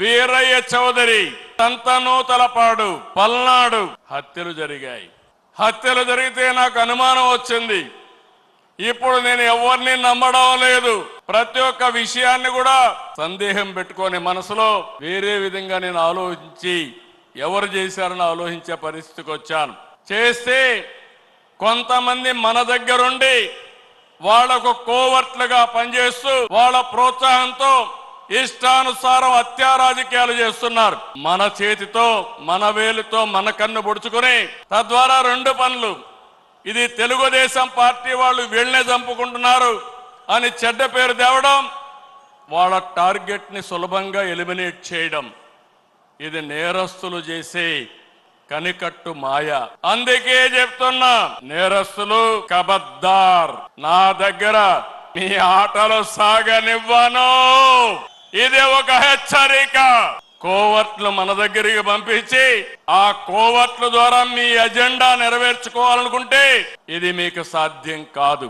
వీరయ్య చౌదరి సంతనూతలపాడు పల్నాడు హత్యలు జరిగాయి. హత్యలు జరిగితే నాకు అనుమానం వచ్చింది. ఇప్పుడు నేను ఎవరిని నమ్మడం లేదు. ప్రతి ఒక్క విషయాన్ని కూడా సందేహం పెట్టుకొని మనసులో వేరే విధంగా నేను ఆలోచించి ఎవరు చేశారని ఆలోచించే పరిస్థితికి వచ్చాను. చేస్తే కొంతమంది మన దగ్గరుండి వాళ్ళకు కోవర్ట్లుగా పనిచేస్తూ వాళ్ళ ప్రోత్సాహంతో ఇష్టానుసారం హత్యా రాజకీయాలు చేస్తున్నారు. మన చేతితో మన వేలుతో మన కన్ను పొడుచుకుని తద్వారా రెండు పనులు. ఇది తెలుగుదేశం పార్టీ వాళ్ళు వీళ్ళనే చంపుకుంటున్నారు అని చెడ్డ పేరు తేవడం వాళ్ళ టార్గెట్ని సులభంగా ఎలిమినేట్ చేయడం. ఇది నేరస్తులు చేసే కనికట్టు మాయ. అందుకే చెప్తున్నా నేరస్తులు కబద్దార్. నా దగ్గర మీ ఆటలు సాగనివ్వను. ఇది ఒక హెచ్చరిక. కోవర్ట్లు మన దగ్గరికి పంపించి ఆ కోవర్ట్ల ద్వారా మీ ఎజెండా నెరవేర్చుకోవాలనుకుంటే ఇది మీకు సాధ్యం కాదు.